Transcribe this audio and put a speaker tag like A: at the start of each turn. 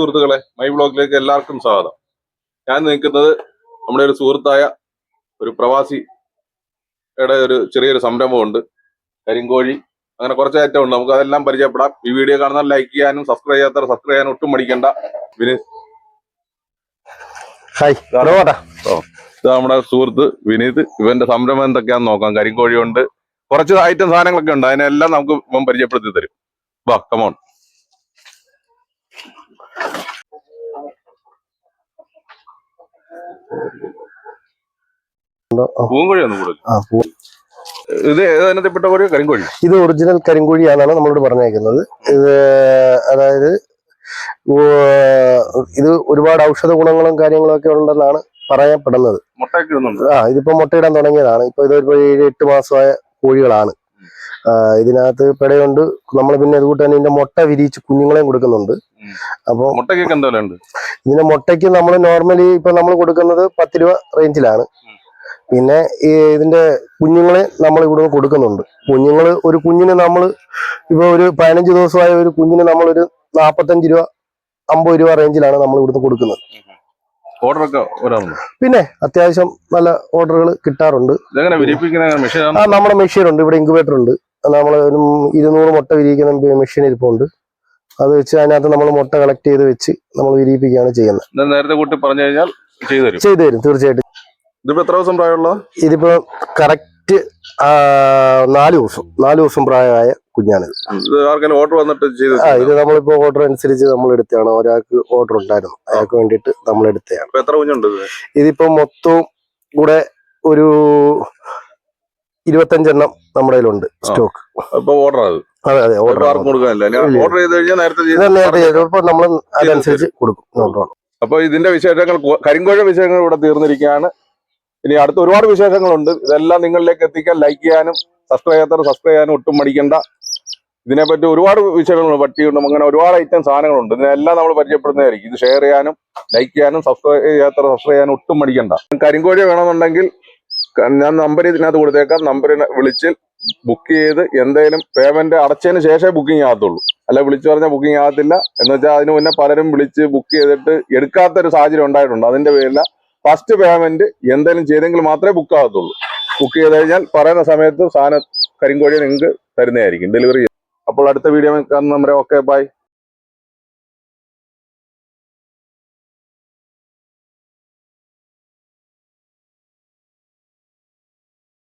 A: സുഹൃത്തുക്കളെ മൈ ബ്ലോഗിലേക്ക് എല്ലാവർക്കും സ്വാഗതം. ഞാൻ നിൽക്കുന്നത് നമ്മുടെ ഒരു സുഹൃത്തായ ഒരു പ്രവാസിയുടെ ഒരു ചെറിയൊരു സംരംഭമുണ്ട്. കരിങ്കോഴി. അങ്ങനെ കുറച്ച് ഐറ്റം ഉണ്ട്. നമുക്ക് അതെല്ലാം പരിചയപ്പെടാം. ഈ വീഡിയോ കാണുന്ന ലൈക്ക് ചെയ്യാനും സബ്സ്ക്രൈബ് ചെയ്യാത്തവർ സബ്സ്ക്രൈബ് ചെയ്യാനും ഒട്ടും മടിക്കണ്ട. വിനീത്
B: ഹായ് ഹലോ
A: ഇത് നമ്മുടെ സുഹൃത്ത് വിനീത്. ഇവന്റെ സംരംഭം എന്തൊക്കെയാന്ന് നോക്കാം. കരിങ്കോഴി ഉണ്ട് കുറച്ച് ഐറ്റം സാധനങ്ങളൊക്കെ ഉണ്ട്. അതിനെല്ലാം നമുക്ക് പരിചയപ്പെടുത്തി തരും. വാ കമോൺ ഇത് കോഴി കരിങ്കോഴി.
B: ഇത് ഒറിജിനൽ കരിങ്കോഴിയാണെന്നാണ് നമ്മളോട് പറഞ്ഞേക്കുന്നത്. ഇത് അതായത് ഇത് ഒരുപാട് ഔഷധ ഗുണങ്ങളും കാര്യങ്ങളും ഒക്കെ ഉണ്ടെന്നാണ് പറയപ്പെടുന്നത്. ആ ഇതിപ്പോ മുട്ടയിടാൻ തുടങ്ങിയതാണ്. ഇപ്പൊ ഇത് ഒരു ഏഴ് എട്ട് മാസമായ കോഴികളാണ്. ഇതിനകത്ത് പിടയുണ്ട്. നമ്മൾ പിന്നെ അതുകൂട്ട് തന്നെ ഇതിന്റെ മുട്ട വിരിയിച്ച് കുഞ്ഞുങ്ങളെയും കൊടുക്കുന്നുണ്ട്.
A: അപ്പൊ
B: അപ്പോൾ
A: മുട്ടയ്ക്കൊക്കെ എന്തായാലും ഉണ്ട്?
B: ഇതിന്റെ മുട്ടയ്ക്ക് നമ്മൾ നോർമലി ഇപ്പൊ നമ്മൾ കൊടുക്കുന്നത് പത്ത് രൂപ റേഞ്ചിലാണ് പിന്നെ ഈ ഇതിന്റെ കുഞ്ഞുങ്ങളെ നമ്മൾ ഇവിടെ കൊടുക്കുന്നുണ്ട്. കുഞ്ഞുങ്ങൾ ഒരു കുഞ്ഞിന് നമ്മൾ ഇപ്പൊ ഒരു പതിനഞ്ച് ദിവസമായ ഒരു കുഞ്ഞിന് നമ്മളൊരു നാപ്പത്തഞ്ച് രൂപ അമ്പത് രൂപ റേഞ്ചിലാണ് നമ്മൾ ഇവിടുന്ന് കൊടുക്കുന്നത്.
A: ഓർഡറൊക്കെ വരാറുണ്ട്
B: പിന്നെ അത്യാവശ്യം നല്ല ഓർഡറുകൾ കിട്ടാറുണ്ട്. ആ നമ്മുടെ മെഷീൻ ഉണ്ട്. ഇവിടെ ഇൻക്യുബേറ്റർ ഉണ്ട്. നമ്മൾ ഒരു ഇരുന്നൂറ് മുട്ട വിരിയിക്കുന്ന മെഷീൻ ഇരിപ്പുണ്ട് അത് വെച്ച് അതിനകത്ത് നമ്മൾ മുട്ട കളക്ട് ചെയ്ത് വെച്ച് നമ്മൾ വിരിയിപ്പിക്കുകയാണ് ചെയ്യുന്നത്.
A: നേരത്തെ കൂട്ടി പറഞ്ഞു കഴിഞ്ഞാൽ ചെയ്തു തരും.
B: ചെയ്തു തരും തീർച്ചയായിട്ടും.
A: ഇതിപ്പോ എത്ര ദിവസം പ്രായമുള്ള?
B: ഇതിപ്പോ കറക്റ്റ് നാല് ദിവസം. നാല് ദിവസം പ്രായമായ കുഞ്ഞാണിത്
A: ഇത് ഓർഡർ വന്നിട്ട് ചെയ്തു
B: ആ ഇത് നമ്മളിപ്പോ ഓർഡർ അനുസരിച്ച് നമ്മൾ എടുത്തതാണ് ഒരാൾക്ക് ഓർഡർ ഉണ്ടായിരുന്നു. അയാൾക്ക് വേണ്ടിട്ട് നമ്മൾ എടുത്തതാണ്.
A: എത്ര കുഞ്ഞുണ്ട് ഇത്?
B: ഇതിപ്പോ മൊത്തം കൂടെ ഒരു ഇരുപത്തഞ്ചെണ്ണം നമ്മുടെ കയ്യിലുണ്ട് സ്റ്റോക്ക്
A: ഓർഡർ അത്
B: അതെ ഓർഡർ.
A: ഓർഡർ ചെയ്ത് കഴിഞ്ഞാൽ നേരത്തെ
B: നമ്മൾ അതനുസരിച്ച് കൊടുക്കും. No
A: അപ്പൊ ഇതിന്റെ വിശേഷങ്ങൾ കരിങ്കോഴ വിശേഷങ്ങൾ ഇവിടെ തീർന്നിരിക്കുകയാണ്. ഇനി അടുത്ത ഒരുപാട് വിശേഷങ്ങളുണ്ട്. ഇതെല്ലാം നിങ്ങളിലേക്ക് എത്തിക്കാൻ ലൈക്ക് ചെയ്യാനും സബ്സ്ക്രൈബ് ചെയ്യാത്തവർ സബ്സ്ക്രൈബ് ചെയ്യാനും ഒട്ടും മടിക്കണ്ട. ഇതിനെപ്പറ്റി ഒരുപാട് വിഷയങ്ങളുണ്ട് പട്ടിയുണ്ട് അങ്ങനെ ഒരുപാട് ഐറ്റം സാധനങ്ങളുണ്ട്. ഇതിനെല്ലാം നമ്മൾ പരിചയപ്പെടുന്നതായിരിക്കും. ഇത് ഷെയർ ചെയ്യാനും ലൈക്ക് ചെയ്യാനും സബ്സ്ക്രൈബ് ചെയ്യാത്ത സബ്സ്ക്രൈബ് ചെയ്യാനും ഒട്ടും മടിക്കണ്ട. കരിങ്കോഴി വേണമെന്നുണ്ടെങ്കിൽ ഞാൻ നമ്പർ ഇതിനകത്ത് കൊടുത്തേക്കാം. നമ്പറിനെ വിളിച്ച് ബുക്ക് ചെയ്ത് എന്തെങ്കിലും പേയ്മെന്റ് അടച്ചതിന് ശേഷമേ ബുക്കിംഗ് ആകത്തുള്ളൂ. അല്ല വിളിച്ചു പറഞ്ഞാൽ ബുക്കിംഗ് ആകത്തില്ല. എന്ന് വെച്ചാൽ അതിന് മുന്നേ പലരും വിളിച്ച് ബുക്ക് ചെയ്തിട്ട് എടുക്കാത്ത ഒരു സാഹചര്യം ഉണ്ടായിട്ടുണ്ട്. അതിന്റെ പേരില ഫസ്റ്റ് പേയ്മെന്റ് എന്തെങ്കിലും ചെയ്തെങ്കിൽ മാത്രമേ ബുക്ക് ആകത്തുള്ളൂ. ബുക്ക് ചെയ്ത് കഴിഞ്ഞാൽ പറയുന്ന സമയത്ത് സാധനം കരിങ്കോഴി നിങ്ങൾക്ക് തരുന്നതായിരിക്കും. ഡെലിവറി അപ്പോൾ അടുത്ത വീഡിയോ കാണുന്ന ഓക്കെ ബൈ